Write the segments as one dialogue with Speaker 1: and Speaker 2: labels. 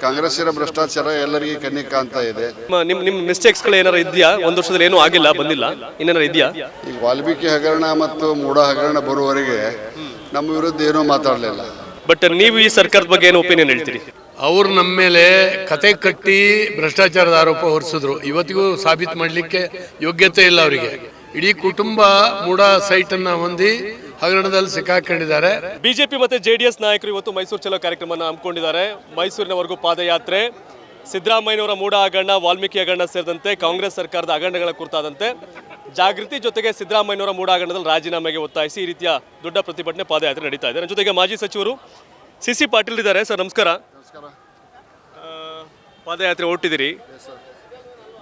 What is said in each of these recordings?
Speaker 1: ಕಾಂಗ್ರೆಸ್ಸಿನ ಭ್ರಷ್ಟಾಚಾರ ಎಲ್ಲರಿಗೆ ಕಣ್ಣಿ ಕಾಣ್ತಾ ಇದೆ.
Speaker 2: ನಿಮ್ ನಿಮ್ ಮಿಸ್ಟೇಕ್ಸ್ ಮಿಸ್ಟೇಕ್ಸ್ಗಳು ಏನಾರು ಇದೆಯಾ? ಒಂದು ವರ್ಷದಲ್ಲಿ ಏನೂ ಆಗಿಲ್ಲ ಬಂದಿಲ್ಲ? ಇನ್ನೇನಾರ ಇದೆಯಾ?
Speaker 1: ಈಗ ವಾಲ್ಮೀಕಿ ಹಗರಣ ಮತ್ತು ಮೂಡ ಹಗರಣ ಬರುವವರೆಗೆ ನಮ್ಮ ವಿರುದ್ಧ ಏನೂ ಮಾತಾಡಲಿಲ್ಲ.
Speaker 2: ಬಟ್ ನೀವು ಈ ಸರ್ಕಾರದ ಬಗ್ಗೆ ಏನು ಒಪಿನಿಯನ್ ಹೇಳ್ತೀರಿ?
Speaker 3: ಅವರು ನಮ್ಮ ಮೇಲೆ ಕತೆ ಕಟ್ಟಿ ಭ್ರಷ್ಟಾಚಾರದ ಆರೋಪ ಹೊರಿಸಿದ್ರು. ಇವತ್ತಿಗೂ ಸಾಬೀತು ಮಾಡಲಿಕ್ಕೆ ಯೋಗ್ಯತೆ ಇಲ್ಲ ಅವರಿಗೆ. ಇಡೀ ಕುಟುಂಬ ಮೂಡ ಸೈಟನ್ನ ಹೊಂದಿ ಹಗರಣದಲ್ಲಿ ಸಿಕ್ಕಾಕೊಂಡಿದ್ದಾರೆ.
Speaker 2: ಬಿಜೆಪಿ ಮತ್ತೆ ಜೆಡಿಎಸ್ ನಾಯಕರು ಇವತ್ತು ಮೈಸೂರು ಚಲೋ ಕಾರ್ಯಕ್ರಮವನ್ನು ಹಮ್ಮಿಕೊಂಡಿದ್ದಾರೆ. ಮೈಸೂರಿನವರೆಗೂ ಪಾದಯಾತ್ರೆ ಸಿದ್ದರಾಮಯ್ಯನವರ ಮೂಡ ಹಗರಣ ವಾಲ್ಮೀಕಿ ಹಗರಣ ಸೇರಿದಂತೆ ಕಾಂಗ್ರೆಸ್ ಸರ್ಕಾರದ ಹಗರಣಗಳ ಕುರಿತಾದಂತೆ ಜಾಗೃತಿ ಜೊತೆಗೆ ಸಿದ್ದರಾಮಯ್ಯನವರ ಮೂಡ ಹಗರಣದಲ್ಲಿ ರಾಜೀನಾಮೆಗೆ ಒತ್ತಾಯಿಸಿ ಈ ರೀತಿಯ ದೊಡ್ಡ ಪ್ರತಿಭಟನೆ ಪಾದಯಾತ್ರೆ ನಡೀತಾ ಇದೆ. ನನ್ನ ಜೊತೆಗೆ ಮಾಜಿ ಸಚಿವರು ಸಿ ಸಿ ಪಾಟೀಲ್ ಇದ್ದಾರೆ. ಸರ್ ನಮಸ್ಕಾರ. ಆ, ಪಾದಯಾತ್ರೆ ಹೊರಟಿದ್ದೀರಿ.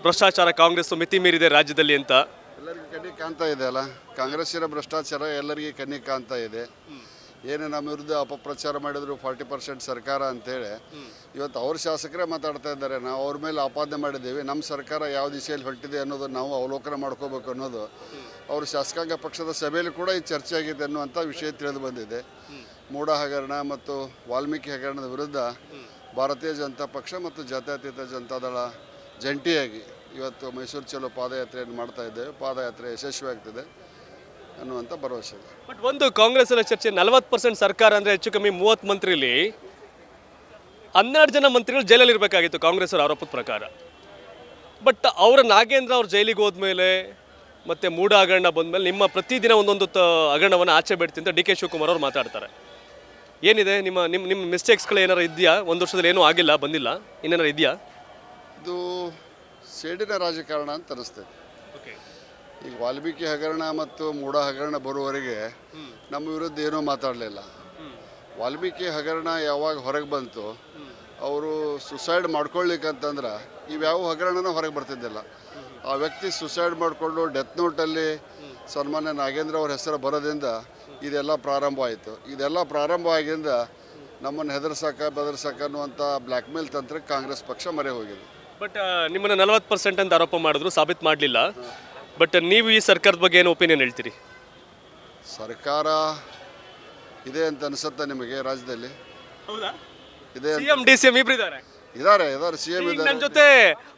Speaker 2: ಭ್ರಷ್ಟಾಚಾರ ಕಾಂಗ್ರೆಸ್ ಮಿತಿ ಮೀರಿದೆ ರಾಜ್ಯದಲ್ಲಿ ಅಂತ.
Speaker 1: ಎಲ್ಲರಿಗೆ ಕಣ್ಣಿ ಕಾಣ್ತಾ ಇದೆ ಅಲ್ಲ? ಕಾಂಗ್ರೆಸ್ಸಿನ ಭ್ರಷ್ಟಾಚಾರ ಎಲ್ಲರಿಗೆ ಕಣ್ಣಿಗೆ ಕಾಣ್ತಾ ಇದೆ. ಏನು ನಮ್ಮ ವಿರುದ್ಧ ಅಪಪ್ರಚಾರ ಮಾಡಿದ್ರು ಫಾರ್ಟಿ ಪರ್ಸೆಂಟ್ ಸರ್ಕಾರ ಅಂತೇಳಿ. ಇವತ್ತು ಅವ್ರ ಶಾಸಕರೇ ಮಾತಾಡ್ತಾ ಇದ್ದಾರೆ. ನಾವು ಅವ್ರ ಮೇಲೆ ಆಪಾದನೆ ಮಾಡಿದ್ದೀವಿ. ನಮ್ಮ ಸರ್ಕಾರ ಯಾವ ದಿಶೆಯಲ್ಲಿ ಹೊರಟಿದೆ ಅನ್ನೋದು ನಾವು ಅವಲೋಕನ ಮಾಡ್ಕೋಬೇಕು ಅನ್ನೋದು. ಅವ್ರ ಶಾಸಕಾಂಗ ಪಕ್ಷದ ಸಭೆಯಲ್ಲಿ ಕೂಡ ಈ ಚರ್ಚೆ ಆಗಿದೆ ಅನ್ನುವಂಥ ವಿಷಯ ತಿಳಿದು ಬಂದಿದೆ. ಮೂಡ ಹಗರಣ ಮತ್ತು ವಾಲ್ಮೀಕಿ ಹಗರಣದ ವಿರುದ್ಧ ಭಾರತೀಯ ಜನತಾ ಪಕ್ಷ ಮತ್ತು ಜಾತ್ಯತೀತ ಜನತಾದಳ ಜಂಟಿಯಾಗಿ ಇವತ್ತು ಮೈಸೂರು ಚಲೋ ಪಾದಯಾತ್ರೆಯನ್ನು ಮಾಡ್ತಾ ಇದ್ದೇವೆ. ಪಾದಯಾತ್ರೆ ಯಶಸ್ವಿ ಆಗ್ತಿದೆ ಅನ್ನುವಂಥ ಭರವಸೆ ಇದೆ.
Speaker 2: ಬಟ್ ಒಂದು ಕಾಂಗ್ರೆಸ್ ಅಲ್ಲಿ ಚರ್ಚೆ ನಲವತ್ತು ಪರ್ಸೆಂಟ್ ಸರ್ಕಾರ ಅಂದರೆ ಹೆಚ್ಚು ಕಮ್ಮಿ ಮೂವತ್ತು ಮಂತ್ರಿಲಿ ಹನ್ನೆರಡು ಜನ ಮಂತ್ರಿಗಳು ಜೈಲಲ್ಲಿ ಇರಬೇಕಾಗಿತ್ತು ಕಾಂಗ್ರೆಸ್ ಅವರ ಆರೋಪದ ಪ್ರಕಾರ. ಬಟ್ ಅವರ ನಾಗೇಂದ್ರ ಅವ್ರ ಜೈಲಿಗೆ ಹೋದ್ಮೇಲೆ ಮತ್ತೆ ಮೂಡ ಹಗರಣ ಬಂದಮೇಲೆ ನಿಮ್ಮ ಪ್ರತಿದಿನ ಒಂದೊಂದು ತ ಹಗರಣವನ್ನು ಆಚೆ ಬಿಡ್ತೀನಿ ಅಂತ ಡಿ ಕೆ ಶಿವಕುಮಾರ್ ಅವರು ಮಾತಾಡ್ತಾರೆ. ಏನಿದೆ? ನಿಮ್ಮ ನಿಮ್ಮ ನಿಮ್ಮ ಮಿಸ್ಟೇಕ್ಸ್ಗಳು ಏನಾರು ಇದೆಯಾ? ಒಂದು ವರ್ಷದಲ್ಲಿ ಏನೂ ಆಗಿಲ್ಲ ಬಂದಿಲ್ಲ ಇನ್ನೇನಾರು ಇದೆಯಾ?
Speaker 1: ಇದು ಸೇಡಿನ ರಾಜಕಾರಣ ಅಂತ ಅನಿಸ್ತದೆ
Speaker 2: ಓಕೆ
Speaker 1: ಈಗ ವಾಲ್ಮೀಕಿ ಹಗರಣ ಮತ್ತು ಮೂಡ ಹಗರಣ ಬರುವವರೆಗೆ ನಮ್ಮ ವಿರುದ್ಧ ಏನೂ ಮಾತಾಡಲಿಲ್ಲ. ವಾಲ್ಮೀಕಿ ಹಗರಣ ಯಾವಾಗ ಹೊರಗೆ ಬಂತು ಅವರು ಸುಸೈಡ್ ಮಾಡ್ಕೊಳ್ಲಿಕ್ಕಂತಂದ್ರೆ ಇವ್ಯಾವ ಹಗರಣನೂ ಹೊರಗೆ ಬರ್ತಿದ್ದಿಲ್ಲ. ಆ ವ್ಯಕ್ತಿ ಸುಸೈಡ್ ಮಾಡಿಕೊಂಡು ಡೆತ್ ನೋಟಲ್ಲಿ ಸನ್ಮಾನ್ಯ ನಾಗೇಂದ್ರ ಅವ್ರ ಹೆಸರು ಬರೋದ್ರಿಂದ ಇದೆಲ್ಲ ಪ್ರಾರಂಭ ಆಯಿತು. ಇದೆಲ್ಲ ಪ್ರಾರಂಭ ಆಗಿಂದ ನಮ್ಮನ್ನು ಹೆದರ್ಸಕ್ಕ ಬೆದರ್ಸಕ್ಕ ಅನ್ನುವಂಥ ಬ್ಲ್ಯಾಕ್ಮೇಲ್ ತಂತ್ರಕ್ಕೆ ಕಾಂಗ್ರೆಸ್ ಪಕ್ಷ ಮರೆ ಹೋಗಿದೆ
Speaker 2: ಬಟ್ ನಿಮ್ಮನ್ನು ನಲವತ್ತು ಪರ್ಸೆಂಟ್ ಅಂತ ಆರೋಪ ಮಾಡಿದ್ರು ಸಾಬೀತು ಮಾಡಲಿಲ್ಲ. ಬಟ್ ನೀವು ಈ ಸರ್ಕಾರದ ಬಗ್ಗೆ ಏನು ಒಪಿನಿಯನ್ ಹೇಳ್ತೀರಿ?
Speaker 1: ಸರ್ಕಾರ ಇದೆ ಅಂತ ಅನಿಸುತ್ತೆ ನಿಮಗೆ ರಾಜ್ಯದಲ್ಲಿ?
Speaker 2: ಹೌದಾ?
Speaker 1: ಇದೆ
Speaker 2: ಸಿ ಎಂ ಡಿ ಇಬ್ರು ಇದ್ದಾರೆ.
Speaker 1: ಇದಾರೆ ಇದಾರೆ ಸಿ ಎಂ ಇದ್ದಾರೆ
Speaker 2: ನನ್ನ ಜೊತೆ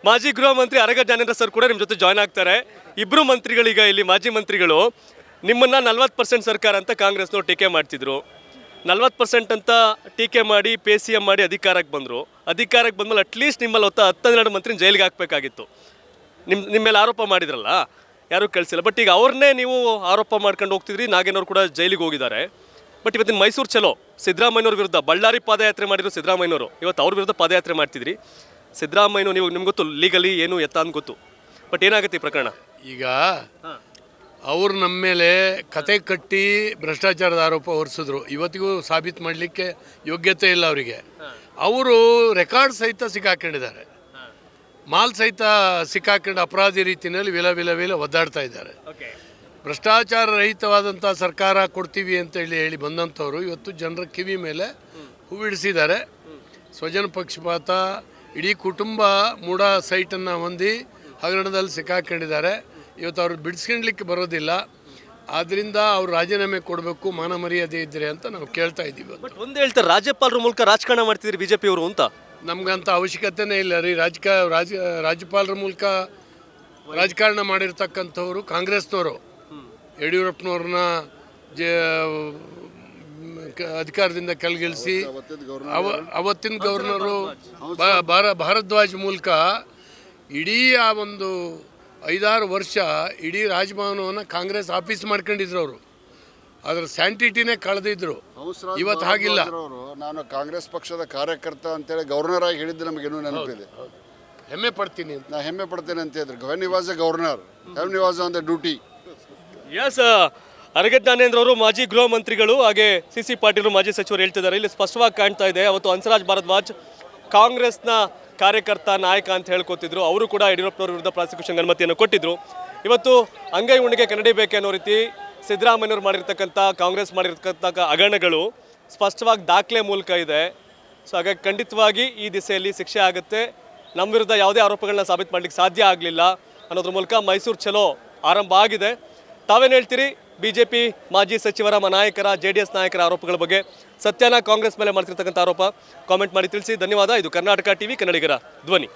Speaker 2: ಮಾಜಿ ಗೃಹ ಮಂತ್ರಿ ಅರಗ ಜ್ಞಾನೇಂದ್ರ ಸರ್ ಕೂಡ ನಿಮ್ಮ ಜೊತೆ ಜಾಯ್ನ್ ಆಗ್ತಾರೆ. ಇಬ್ರು ಮಂತ್ರಿಗಳೀಗ ಇಲ್ಲಿ ಮಾಜಿ ಮಂತ್ರಿಗಳು ನಿಮ್ಮನ್ನ ನಲ್ವತ್ತು ಪರ್ಸೆಂಟ್ ಸರ್ಕಾರ ಅಂತ ಕಾಂಗ್ರೆಸ್ನವ್ರು ಟೀಕೆ ಮಾಡ್ತಿದ್ರು. ನಲ್ವತ್ತು ಪರ್ಸೆಂಟ್ ಅಂತ ಟೀಕೆ ಮಾಡಿ ಪಿ ಸಿ ಎಂ ಮಾಡಿ ಅಧಿಕಾರಕ್ಕೆ ಬಂದರು. ಅಧಿಕಾರಕ್ಕೆ ಬಂದಮೇಲೆ ಅಟ್ಲೀಸ್ಟ್ ನಿಮ್ಮಲ್ಲಿ ಹೊತ್ತ ಹತ್ತೆರಡು ಮಂತ್ರಿ ಜೈಲಿಗೆ ಹಾಕಬೇಕಾಗಿತ್ತು. ನಿಮ್ಮ ನಿಮ್ಮ ಮೇಲೆ ಆರೋಪ ಮಾಡಿದ್ರಲ್ಲ ಯಾರೂ ಕಳಿಸಿಲ್ಲ. ಬಟ್ ಈಗ ಅವ್ರನ್ನೇ ನೀವು ಆರೋಪ ಮಾಡ್ಕೊಂಡು ಹೋಗ್ತಿದ್ರಿ ನಾಗೇನವ್ರು ಕೂಡ ಜೈಲಿಗೆ ಹೋಗಿದ್ದಾರೆ. ಬಟ್ ಇವತ್ತಿನ ಮೈಸೂರು ಚಲೋ. ಸಿದ್ದರಾಮಯ್ಯವ್ರ ವಿರುದ್ಧ ಬಳ್ಳಾರಿ ಪಾದಯಾತ್ರೆ ಮಾಡಿದ್ರು ಸಿದ್ದರಾಮಯ್ಯವರು ಇವತ್ತು ಅವ್ರ ವಿರುದ್ಧ ಪಾದಯಾತ್ರೆ ಮಾಡ್ತಿದ್ರಿ. ಸಿದ್ದರಾಮಯ್ಯನವರು ನೀವು ನಿಮ್ಗೆ ಗೊತ್ತು ಲೀಗಲಿ ಏನು ಎತ್ತ ಅಂತ ಗೊತ್ತು. ಬಟ್ ಏನಾಗುತ್ತೆ ಈ ಪ್ರಕರಣ?
Speaker 3: ಈಗ ಅವ್ರು ನಮ್ಮ ಮೇಲೆ ಕತೆ ಕಟ್ಟಿ ಭ್ರಷ್ಟಾಚಾರದ ಆರೋಪ ಹೊರಿಸಿದ್ರು. ಇವತ್ತಿಗೂ ಸಾಬೀತು ಮಾಡಲಿಕ್ಕೆ ಯೋಗ್ಯತೆ ಇಲ್ಲ ಅವರಿಗೆ. ಅವರು ರೆಕಾರ್ಡ್ ಸಹಿತ ಸಿಕ್ಕಾಕೊಂಡಿದ್ದಾರೆ. ಮಾಲ್ ಸಹಿತ ಸಿಕ್ಕಾಕೊಂಡು ಅಪರಾಧಿ ರೀತಿಯಲ್ಲಿ ವಿಲ ವಿಲ ವಿಲ ಒದ್ದಾಡ್ತಾ ಇದ್ದಾರೆ. ಭ್ರಷ್ಟಾಚಾರ ರಹಿತವಾದಂಥ ಸರ್ಕಾರ ಕೊಡ್ತೀವಿ ಅಂತ ಹೇಳಿ ಹೇಳಿ ಬಂದಂಥವ್ರು ಇವತ್ತು ಜನರ ಕಿವಿ ಮೇಲೆ ಹೂವಿಡಿಸಿದ್ದಾರೆ ಸ್ವಜನ ಪಕ್ಷಪಾತ ಇಡೀ ಕುಟುಂಬ ಮೂಡ ಸೈಟನ್ನು ಹೊಂದಿ ಹಗರಣದಲ್ಲಿ ಸಿಕ್ಕಾಕೊಂಡಿದ್ದಾರೆ. ಇವತ್ತು ಅವ್ರು ಬಿಡಿಸ್ಕೊಳ್ಲಿಕ್ಕೆ ಬರೋದಿಲ್ಲ. ಆದ್ದರಿಂದ ಅವ್ರು ರಾಜೀನಾಮೆ ಕೊಡಬೇಕು ಮಾನ ಮರ್ಯಾದೆ ಇದ್ದರೆ ಅಂತ ನಾವು ಕೇಳ್ತಾ ಇದ್ದೀವಿ
Speaker 2: ಬಟ್ ಒಂದು ಹೇಳ್ತಾರೆ ರಾಜ್ಯಪಾಲರ ಮೂಲಕ ರಾಜಕಾರಣ ಮಾಡ್ತಿದ್ರಿ ಬಿ ಜೆ ಪಿಯವರು ಅಂತ.
Speaker 3: ನಮಗಂತ ಅವಶ್ಯಕತೆನೇ ಇಲ್ಲ ರೀ. ರಾಜಕ ರಾಜ ರಾಜ್ಯಪಾಲರ ಮೂಲಕ ರಾಜಕಾರಣ ಮಾಡಿರ್ತಕ್ಕಂಥವ್ರು ಕಾಂಗ್ರೆಸ್ನವರು. ಯಡಿಯೂರಪ್ಪನವ್ರನ್ನ ಜ ಅಧಿಕಾರದಿಂದ ಕೆಳಗಿಳಿಸಿ ಅವ ಅವತ್ತಿನ ಗವರ್ನರು ಭಾರದ್ವಾಜ್ ಮೂಲಕ ಇಡೀ ಆ ಒಂದು ಐದಾರು ವರ್ಷ ಇಡೀ ರಾಜಭವನವನ್ನು ಕಾಂಗ್ರೆಸ್ ಆಫೀಸ್ ಮಾಡ್ಕೊಂಡಿದ್ರು ಅವರು. ಅದರ ಸ್ಯಾಂಟಿಟಿನೇ ಕಳೆದಿದ್ರು. ಇವತ್ತು ಹಾಗಿಲ್ಲ.
Speaker 1: ನಾನು ಕಾಂಗ್ರೆಸ್ ಪಕ್ಷದ ಕಾರ್ಯಕರ್ತ ಅಂತೇಳಿ ಗವರ್ನರ್ ಆಗಿ ಹೇಳಿದ್ದು ನಮಗೇನು ನೆನಪಿದೆ.
Speaker 3: ಹೆಮ್ಮೆ ಪಡ್ತೀನಿ ಅಂತ.
Speaker 1: ನಾ ಹೆಮ್ಮೆ ಪಡ್ತೇನೆ ಅಂತ ಹೇಳಿದ್ರು. When was a governor when was on the duty
Speaker 2: as Araga Jnanendra ಅವರು ಮಾಜಿ ಗೃಹ ಮಂತ್ರಿಗಳು ಹಾಗೆ ಸಿ ಸಿ ಪಾಟೀಲ್ ಮಾಜಿ ಸಚಿವರು ಹೇಳ್ತಿದ್ದಾರೆ. ಇಲ್ಲಿ ಸ್ಪಷ್ಟವಾಗಿ ಕಾಣ್ತಾ ಇದೆ ಅವತ್ತು ಹಂಸರಾಜ್ ಭಾರದ್ವಾಜ್ ಕಾಂಗ್ರೆಸ್ನ ಕಾರ್ಯಕರ್ತ ನಾಯಕ ಅಂತ ಹೇಳ್ಕೊತಿದ್ರು. ಅವರು ಕೂಡ ಯಡಿಯೂರಪ್ಪನವ್ರ ವಿರುದ್ಧ ಪ್ರಾಸಿಕ್ಯೂಷನ್ ಅನುಮತಿಯನ್ನು ಕೊಟ್ಟಿದ್ರು. ಇವತ್ತು ಅಂಗೈ ಉಣಿಗೆ ಕನ್ನಡಿ ಬೇಕೆ ಅನ್ನೋ ರೀತಿ ಸಿದ್ದರಾಮಯ್ಯವ್ರು ಮಾಡಿರ್ತಕ್ಕಂಥ, ಕಾಂಗ್ರೆಸ್ ಮಾಡಿರ್ತಕ್ಕಂಥ ಹಗರಣಗಳು ಸ್ಪಷ್ಟವಾಗಿ ದಾಖಲೆ ಮೂಲಕ ಇದೆ. ಸೊ ಹಾಗಾಗಿ ಖಂಡಿತವಾಗಿ ಈ ದಿಸೆಯಲ್ಲಿ ಶಿಕ್ಷೆ ಆಗುತ್ತೆ. ನಮ್ಮ ವಿರುದ್ಧ ಯಾವುದೇ ಆರೋಪಗಳನ್ನ ಸಾಬೀತು ಮಾಡಲಿಕ್ಕೆ ಸಾಧ್ಯ ಆಗಲಿಲ್ಲ ಅನ್ನೋದ್ರ ಮೂಲಕ ಮೈಸೂರು ಚಲೋ ಆರಂಭ ಆಗಿದೆ. ತಾವೇನು ಹೇಳ್ತೀರಿ? ಪಿ ಮಾಜಿ ಸಚಿವರ ನಾಯಕರ ಜೆ ಡಿ ಎಸ್ ನಾಯಕರ ಆರೋಪಗಳ ಬಗ್ಗೆ ಸತ್ಯನ ಕಾಂಗ್ರೆಸ್ ಮೇಲೆ ಮಾಡ್ತಿರ್ತಕ್ಕಂಥ ಆರೋಪ. ಕಾಮೆಂಟ್ ಮಾಡಿ ತಿಳಿಸಿ. ಧನ್ಯವಾದ. ಇದು ಕರ್ನಾಟಕ ಟಿವಿ, ಕನ್ನಡಿಗರ ಧ್ವನಿ.